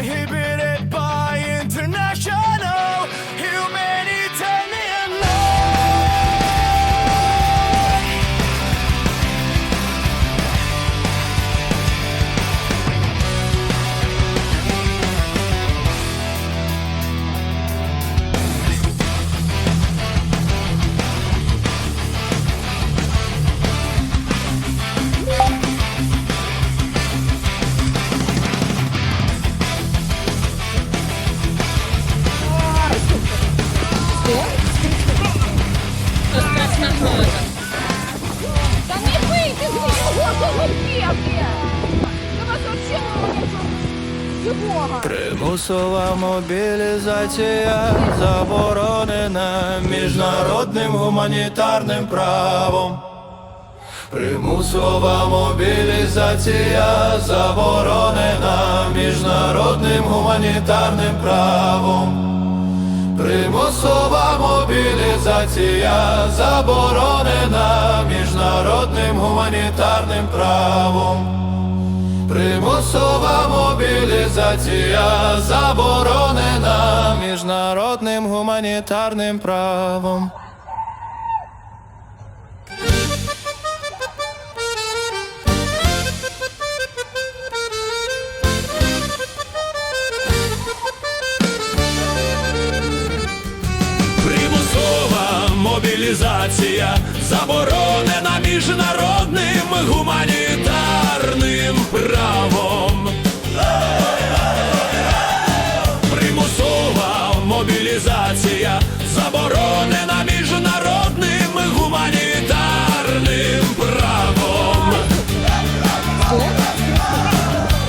prohibited by international Примусова мобілізація заборонена міжнародним гуманітарним правом. Примусова мобілізація заборонена міжнародним гуманітарним правом. Примусова мобілізація заборонена міжнародним гуманітарним правом. Примусова мобілізація заборонена міжнародним гуманітарним правом. Примусова мобілізація заборонена міжнародним гуманітарним правом. Заборонена міжнародним гуманітарним правом.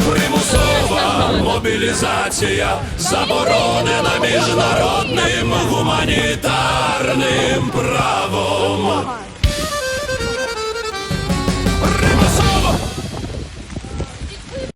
Примусова мобілізація заборонена міжнародним гуманітарним правом.